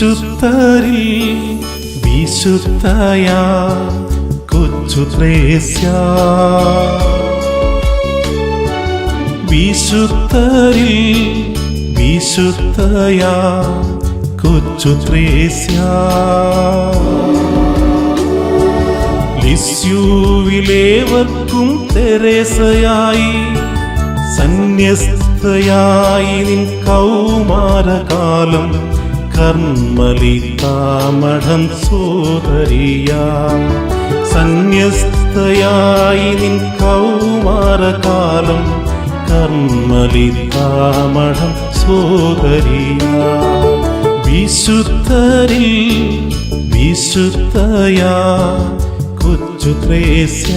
വിശുദ്ധരിൽ വിശുദ്ധയാ കൊച്ചു ത്രേസ്യ. വിശുദ്ധരിൽ വിശുദ്ധയ കൊച്ചു ലിസ്യുവിലേവർക്കും തെരേസയായി സന്യസ്തയായി നിൻ കൗമാരകാലം കർമ്മലിതാമഠം സോദരിയാ. സന്യസ്തയായി നിൻ കൗമാരകാലം കർമ്മലിതാമഠം സോദരിയാ. വിശുദ്ധരിൽ വിശുദ്ധയാ കൊച്ചു ത്രേസ്യ.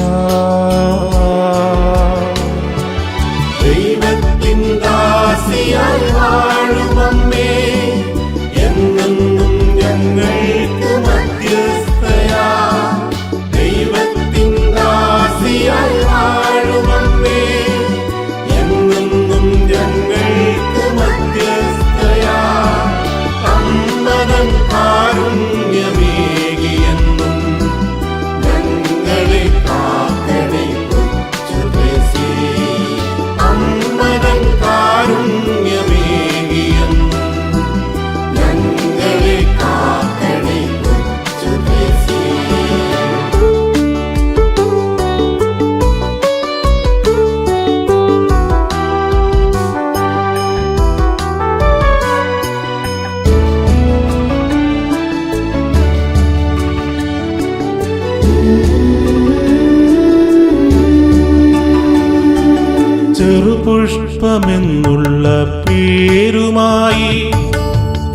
ചെറുപുഷ്പമെന്നുള്ള പേരുമായി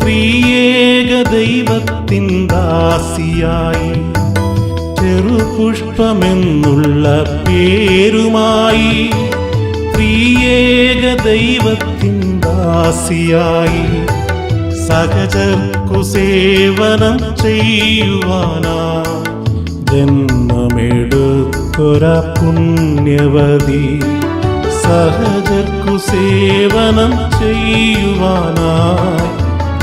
ത്രിയേക ദൈവത്തിൻ ദാസിയായി ചെറുപുഷ്പമെന്നുള്ള പേരുമായി ത്രിയേക ദൈവത്തിൻ ദാസിയായി സഹചർക്കു സേവനം ചെയ്യുവാനാ ജന്മമെടുത്തൊര പുണ്യവതി. സഹജർക്കു സേവനം ചെയ്യുവാനായി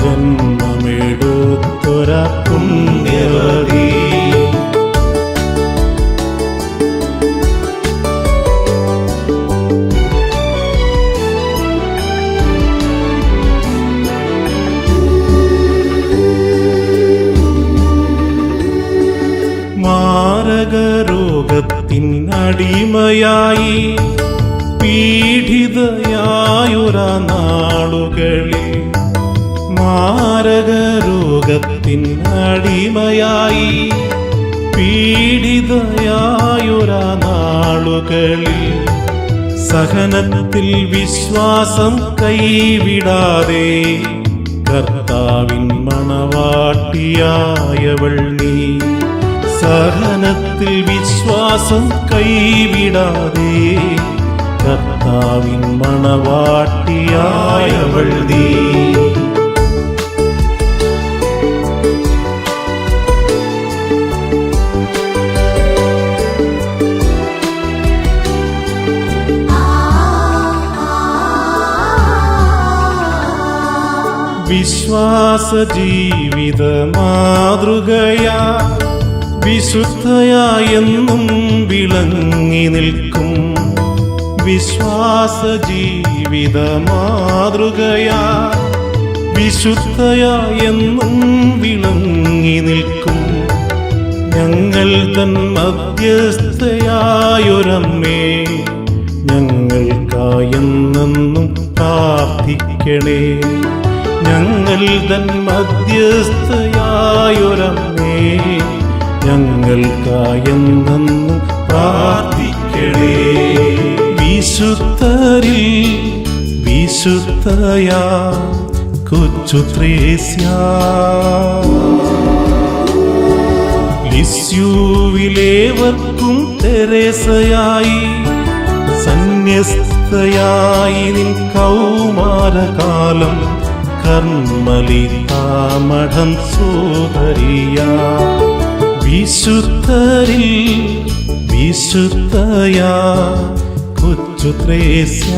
ജന്മമെടുത്തൊര പുണ്യവതി അടിമയായി പീഡിതയായൊര നാളുകളിൽ മാരകരോഗത്തിൻ അടിമയായി പീഡിതയായൊര നാളുകളിൽ സഹനത്തിൽ വിശ്വാസം കൈവിടാതെ കർത്താവിൻ മണവാട്ടിയായവൾ നീ. സഹനത്തിൽ വിശ്വാസം കൈവിടാതെ കർത്താവിൻ മണവാട്ടിയായവൾ നീ. വിശ്വാസ ജീവിത മാതൃകയാ വിശുദ്ധയായെന്നും വിളങ്ങി നിൽക്കും. വിശ്വാസ ജീവിത മാതൃകയാ വിശുദ്ധയായെന്നും വിളങ്ങി നിൽക്കും. ഞങ്ങൾ തൻ മധ്യസ്ഥയായൊരമ്മേ. ഞങ്ങൾക്കായെന്നും പ്രാർത്ഥിക്കണേ. ഞങ്ങൾ തൻ മധ്യസ്ഥയായൊരമ്മേ. ഞങ്ങൾക്കായെന്നും പ്രാർത്ഥിക്കണേ. വിശുദ്ധരിൽ വിശുദ്ധയാ കൊച്ചു തെരേസയായി സന്യസ്തയായി നിൻ കൗമാരകാലം കർമ്മലിതാമഠം സോദരിയ. വിശുദ്ധരിൽ വിശുദ്ധയാ ത്രേസ്യ